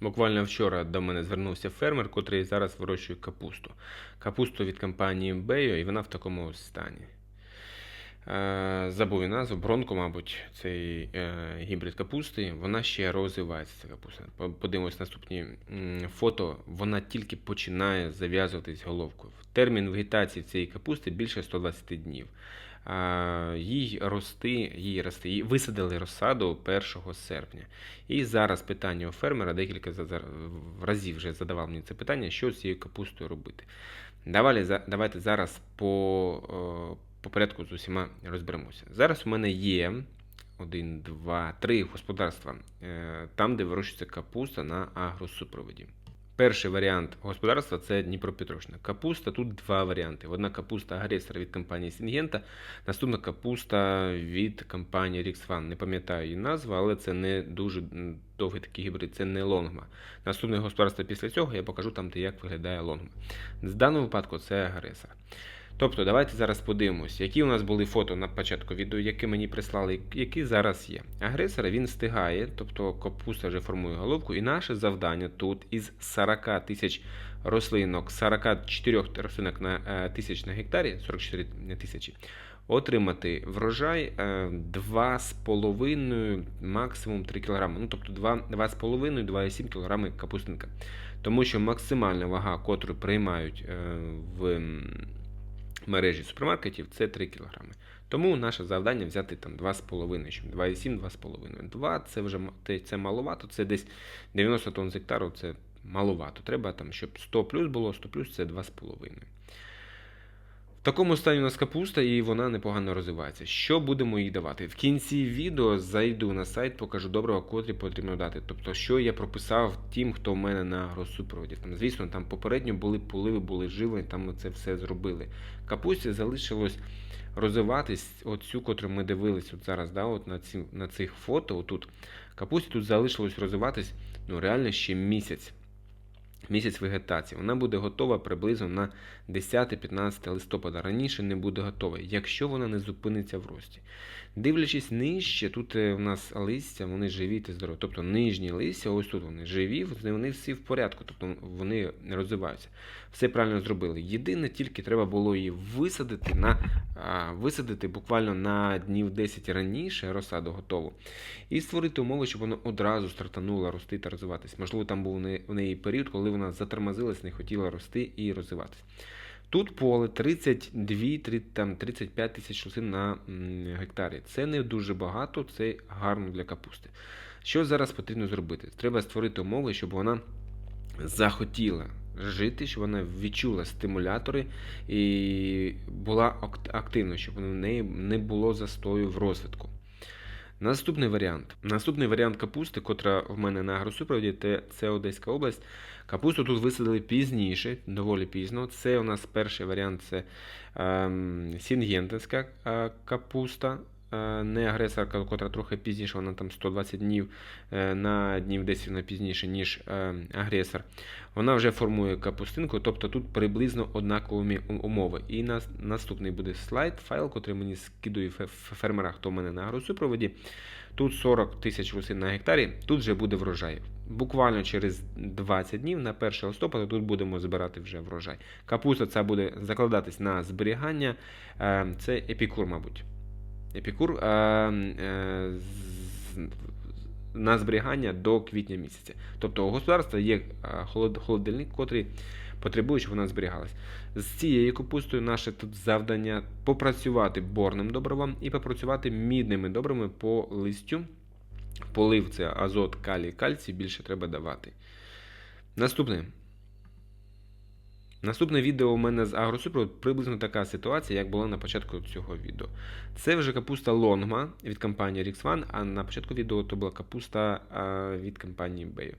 Буквально вчора до мене звернувся фермер, котрий зараз вирощує капусту. Капусту від компанії Бею, і вона в такому стані. Е, Забув я назву, бронко, мабуть, цей е, гібрид капусти. Вона ще розвивається, ця капуста. Подивимось наступні фото. Вона тільки починає зав'язуватись головкою. Термін вегетації цієї капусти більше 120 днів. Їй рости, їй рости, її висадили розсаду 1 серпня. І зараз питання у фермера декілька разів вже задавав мені це питання, що з цією капустою робити. Давай, давайте зараз по, е, по порядку з усіма розберемося. Зараз у мене є один, два, три господарства, е, там, де вирощується капуста на агросупроводі. Перший варіант господарства це Дніпропетровщина. Капуста тут два варіанти. Одна капуста агресор від компанії Сінгента, наступна капуста від компанії Rixvan. Не пам'ятаю її назву, але це не дуже довгий такий гібрид, це не лонгма. Наступне господарство після цього я покажу там, де як виглядає лонгма. В даному випадку це агресор. Тобто, давайте зараз подивимось, які у нас були фото на початку відео, які мені прислали, які зараз є. Агресора він встигає, тобто капуста вже формує головку, і наше завдання тут із 40 тисяч рослинок, 44 рослинок на е, тисяч на гектарі, 44 тисячі, отримати врожай е, 2,5, максимум 3 кг. Ну, тобто 2,5-2,7 кг капустинка. Тому що максимальна вага, котру приймають е, в мережі супермаркетів, це 3 кг. Тому наше завдання взяти там 2,5, щоб 2,7, 2,5. 2 це вже це маловато, це десь 90 тонн з гектару, це маловато. Треба там, щоб 100 плюс було, 100 плюс це 2,5. Такому стані у нас капуста, і вона непогано розвивається. Що будемо їй давати? В кінці відео зайду на сайт, покажу доброго, котрі потрібно дати. Тобто, що я прописав тим, хто в мене на агросупроводі. Там, звісно, там попередньо були поливи, були живлені, там ми це все зробили. Капусті залишилось розвиватись, оцю, котру ми дивились от зараз, да, от на, ці, на цих фото. Отут. Капусті тут залишилось розвиватись ну, реально ще місяць. Місяць вегетації. Вона буде готова приблизно на 10-15 листопада. Раніше не буде готова, якщо вона не зупиниться в рості. Дивлячись нижче, тут е, у нас листя, вони живі та здорові. Тобто нижні листя, ось тут вони живі, вони всі в порядку, тобто вони розвиваються. Все правильно зробили. Єдине, тільки треба було її висадити на висадити буквально на днів 10 раніше розсаду готову. І створити умови, щоб вона одразу стартанула рости та розвиватись. Можливо, там був в неї період, коли вона затормозилась, не хотіла рости і розвиватись. Тут поле 32, 3, там, 35 тисяч рослин на гектарі. Це не дуже багато, це гарно для капусти. Що зараз потрібно зробити? Треба створити умови, щоб вона захотіла жити, щоб вона відчула стимулятори і була ак- активна, щоб в неї не було застою в розвитку. Наступний варіант. Наступний варіант капусти, котра в мене на агросупроводі, це Одеська область. Капусту тут висадили пізніше, доволі пізно. Це у нас перший варіант це ем, сінгентинська е, капуста, не агресорка, котра трохи пізніше, вона там 120 днів е, на днів 10 вона пізніше, ніж е, агресор. Вона вже формує капустинку, тобто тут приблизно однакові умови. І нас, наступний буде слайд, файл, котрий мені скидує фе- фе- фермера, хто в мене на агросупроводі. Тут 40 тисяч рослин на гектарі, тут вже буде врожай. Буквально через 20 днів, на 1 листопада, тут будемо збирати вже врожай. Капуста ця буде закладатись на зберігання. Е, Це епікур, мабуть. Епікур е, е, з- на зберігання до квітня місяця. Тобто у господарства є холод- холодильник, котрий потребує, щоб вона зберігалась. З цією капустою наше тут завдання попрацювати борним добривом і попрацювати мідними добривами по листю. Полив це азот, калій, кальцій більше треба давати. Наступне. Наступне відео у мене з агросупровод приблизно така ситуація, як була на початку цього відео. Це вже капуста Лонгма від компанії Rixvan, а на початку відео то була капуста від компанії Bayer.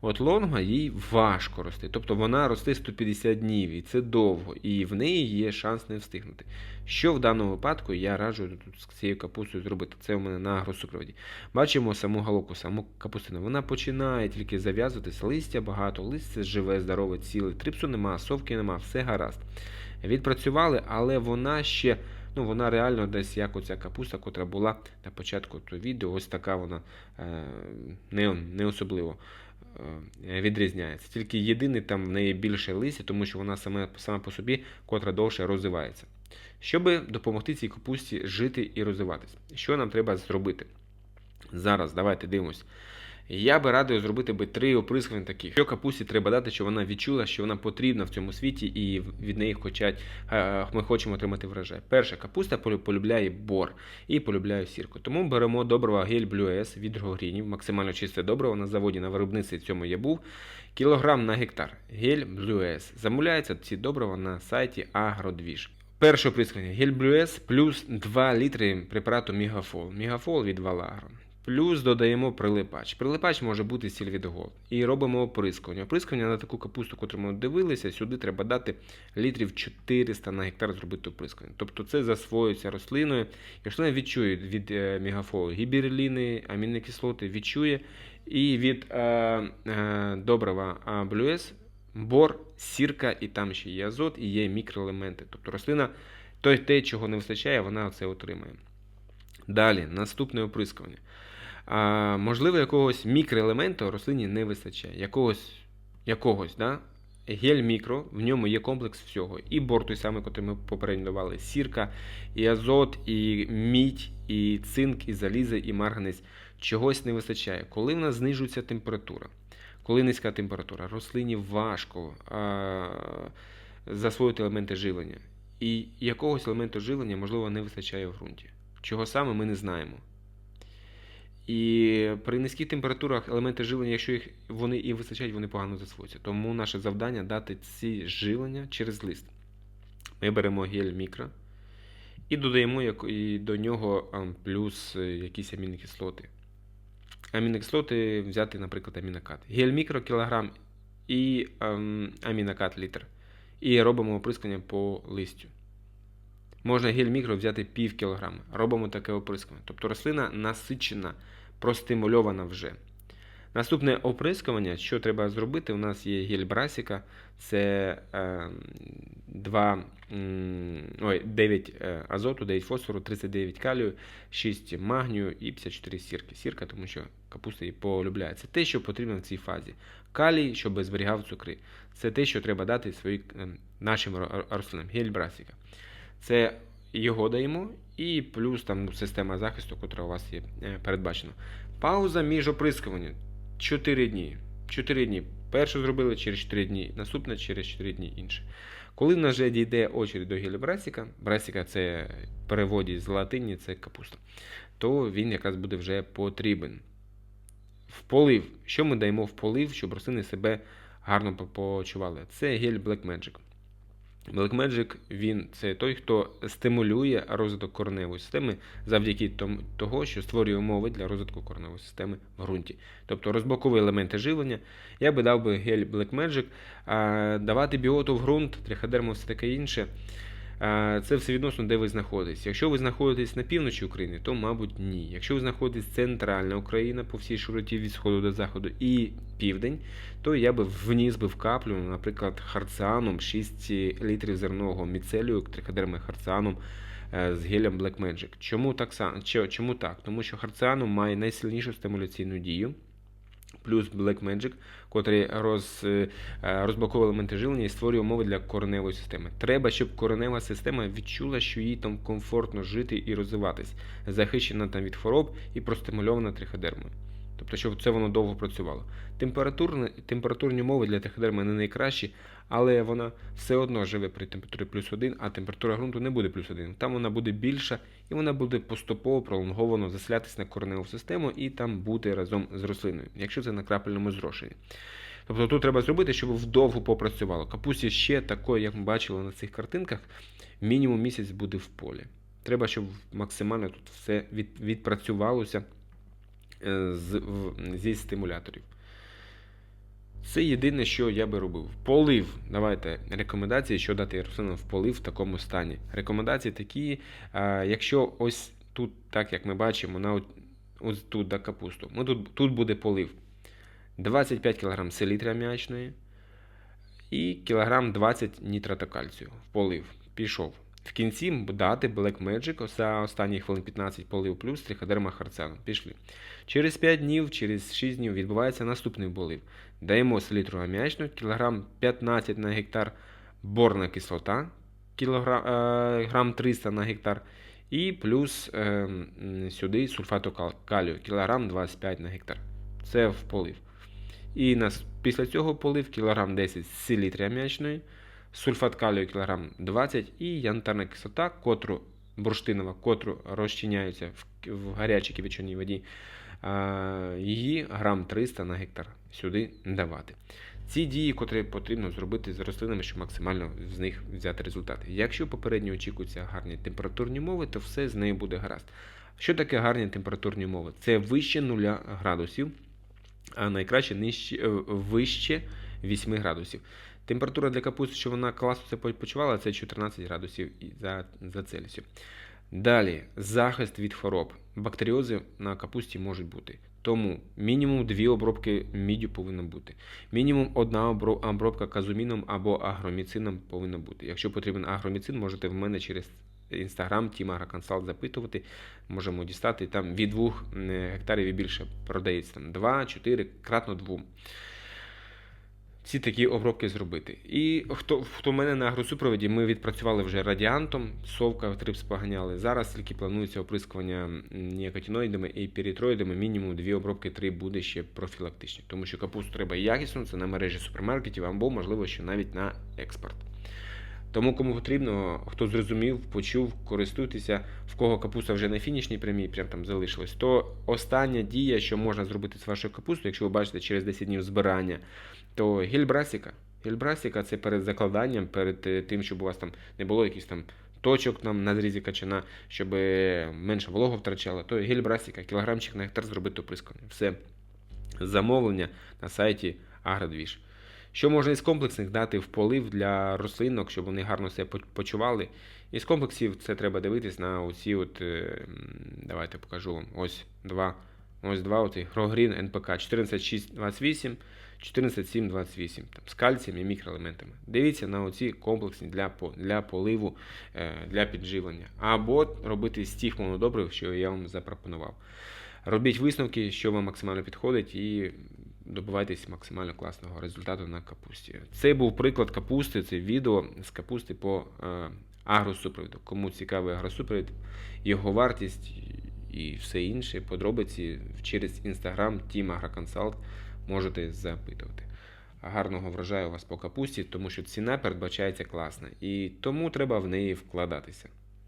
От Лонгма їй важко рости, тобто вона росте 150 днів, і це довго, і в неї є шанс не встигнути. Що в даному випадку я раджу тут з цією капустою зробити? Це у мене на агросупроводі. Бачимо саму головку, саму капустину. Вона починає тільки зав'язуватись, листя багато, листя живе, здорове, ціле, трипсу нема, совки нема, все гаразд. Відпрацювали, але вона ще. Ну, вона реально десь як оця капуста, котра була на початку того відео, ось така вона е, не, не особливо. Е, відрізняється. Тільки єдиний там в неї більше листя, тому що вона саме, сама по собі котра довше розвивається. Щоб допомогти цій капусті жити і розвиватися, що нам треба зробити? Зараз давайте дивимось. Я би радив зробити би три оприскування таких. Що капусті треба дати, щоб вона відчула, що вона потрібна в цьому світі, і від неї хочуть, е, ми хочемо отримати врожай. Перша капуста полюбляє бор і полюбляє сірку. Тому беремо доброго гель Blue S від Грогрінів, максимально чисте добриво на заводі на виробництві цьому я був. Кілограм на гектар. Гель Blue S. Замовляються ці добрива на сайті Агродвіж. Перше оприскування гель Blue S плюс 2 літри препарату Мігафол. Мігафол від Валагро. Плюс додаємо прилипач. Прилипач може бути сіль від гол. І робимо оприскування. Оприскування на таку капусту, яку ми дивилися, сюди треба дати літрів 400 на гектар зробити оприскування. Тобто це засвоюється рослиною. І рослина відчує від е, мегафолу гіберліни, амінокислоти відчує. І від е, е, добрива блюес, бор, сірка, і там ще є азот, і є мікроелементи. Тобто рослина, той, те, чого не вистачає, вона це отримає. Далі, наступне оприскування. А, можливо, якогось мікроелементу рослині не вистачає. Якогось, якогось да? гель мікро, в ньому є комплекс всього. І бор той самий, який ми попередньо давали, сірка, і азот, і мідь, і цинк, і залізо, і марганець. Чогось не вистачає. Коли в нас знижується температура, коли низька температура, рослині важко а, засвоїти елементи живлення. І якогось елементу живлення, можливо, не вистачає в ґрунті. Чого саме ми не знаємо. І при низьких температурах елементи живлення, якщо їх вони і вистачають, вони погано засвоюються. Тому наше завдання дати ці живлення через лист. Ми беремо гель мікро і додаємо і до нього а, плюс е, якісь амінокислоти. Амінокислоти взяти, наприклад, амінокат. Гель мікро кілограм і ам, амінокат літр. І робимо оприскування по листю. Можна гель мікро взяти пів кілограма. Робимо таке оприскування. Тобто рослина насичена, простимульована вже. Наступне оприскування, що треба зробити, у нас є гель брасіка, це е, 2, ой, 9 е, азоту, 9 фосфору, 39 калію, 6 магнію і 54 сірки. Сірка, тому що капуста її полюбляє. Це те, що потрібно в цій фазі. Калій, щоб зберігав цукри. Це те, що треба дати свої, е, нашим ро- рослинам. Гель брасіка. Це його даємо, і плюс там система захисту, яка у вас є е, передбачена. Пауза між оприскуванням 4 дні. 4 дні. Перше зробили через 4 дні, наступне через 4 дні інше. Коли в нас вже дійде очередь до гілля брасіка, брасіка це в переводі з латині, це капуста, то він якраз буде вже потрібен. В полив. Що ми даємо в полив, щоб рослини себе гарно почували? Це гель Black Magic. Black Magic він це той, хто стимулює розвиток кореневої системи завдяки того, що створює умови для розвитку кореневої системи в ґрунті. Тобто розблокові елементи живлення. Я би дав би гель Black Magic, а, давати біоту в ґрунт, триходерму, все таке інше. Це все відносно, де ви знаходитесь. Якщо ви знаходитесь на півночі України, то, мабуть, ні. Якщо ви знаходитесь центральна Україна по всій широті від сходу до заходу і південь, то я би вніс би в каплю, наприклад, харціаном 6 літрів зернового міцелію, триходерми харціаном е, з гелем Black Magic. Чому так? Чому так? Тому що харціаном має найсильнішу стимуляційну дію. Плюс Black Magic, котрий роз, е, е, розблоковує елементи живлення і створює умови для кореневої системи. Треба, щоб коренева система відчула, що їй там комфортно жити і розвиватись, захищена там від хвороб і простимульована триходермою. Тобто, щоб це воно довго працювало. Температурні, температурні умови для триходерми не найкращі, але вона все одно живе при температурі плюс 1, а температура ґрунту не буде плюс 1. Там вона буде більша і вона буде поступово пролонговано заселятися на кореневу систему і там бути разом з рослиною, якщо це на крапельному зрошенні. Тобто тут треба зробити, щоб вдовго попрацювало. Капусті ще такої, як ми бачили на цих картинках, мінімум місяць буде в полі. Треба, щоб максимально тут все від, відпрацювалося е, зі стимуляторів. Це єдине, що я би робив. Полив. Давайте рекомендації, що дати рослинам в полив в такому стані. Рекомендації такі, якщо ось тут, так як ми бачимо, на ось тут да, капусту, ми тут, тут буде полив 25 кг селітри аміачної і кілограм 20 нітратокальцію в полив. Пішов. В кінці дати Black Magic за останні хвилин 15 полив плюс триходерма харцану. Пішли. Через 5 днів, через 6 днів відбувається наступний полив. Даємо селітру аміачну, кілограм 15 на гектар, борна кислота, кілограм, е, грам 300 на гектар, і плюс е, сюди сульфату калію, кілограм 25 на гектар. Це в полив. І після цього полив кілограм 10 селітри аміачної, сульфат калію кілограм 20 і янтарна кислота, котру бурштинова, котру розчиняється в, в гарячій кипяченій воді, а, її грам 300 на гектар сюди давати. Ці дії, котрі потрібно зробити з рослинами, щоб максимально з них взяти результати. Якщо попередньо очікуються гарні температурні умови, то все з нею буде гаразд. Що таке гарні температурні умови? Це вище 0 градусів, а найкраще нижче, е, вище 8 градусів. Температура для капусти, що вона класно себе почувала, це 14 градусів за, за Цельсію. Далі, захист від хвороб. Бактеріози на капусті можуть бути. Тому мінімум дві обробки міддю повинно бути. Мінімум одна обробка казуміном або агроміцином повинна бути. Якщо потрібен агроміцин, можете в мене через інстаграм Team AgroConsult запитувати. Можемо дістати там від 2 гектарів і більше продається там 2, 4, кратно 2 ці такі обробки зробити. І хто, хто в мене на агросупроводі, ми відпрацювали вже радіантом, совка трипс поганяли. Зараз тільки планується оприскування ніякотіноїдами і пірітроїдами. Мінімум дві обробки, три буде ще профілактичні. Тому що капусту треба якісно, це на мережі супермаркетів або, можливо, що навіть на експорт. Тому кому потрібно, хто зрозумів, почув, користуйтеся, в кого капуста вже на фінішній прямій, прям там залишилась, то остання дія, що можна зробити з вашою капустою, якщо ви бачите через 10 днів збирання, то гільбрасіка. Гільбрасіка це перед закладанням, перед е, тим, щоб у вас там не було якихось там точок там на зрізі качана, щоб е, менше вологу втрачало, то гільбрасіка, кілограмчик на гектар зробити оприскування. Все. Замовлення на сайті Агродвіж. Що можна із комплексних дати в полив для рослинок, щоб вони гарно себе почували. Із комплексів це треба дивитись на оці от, е, давайте покажу вам. Ось два. Ось два оці Грогрін НПК 14628, 14728 там, з кальцієм і мікроелементами. Дивіться на оці комплексні для, для поливу, е, для підживлення. Або робити з тих монодобрив, що я вам запропонував. Робіть висновки, що вам максимально підходить, і добивайтесь максимально класного результату на капусті. Це був приклад капусти, це відео з капусти по е, агросупровіду. Кому цікавий агросупровід, його вартість і все інше, подробиці через інстаграм Team AgroConsult можете запитувати. Гарного врожаю вас по капусті, тому що ціна передбачається класна, і тому треба в неї вкладатися.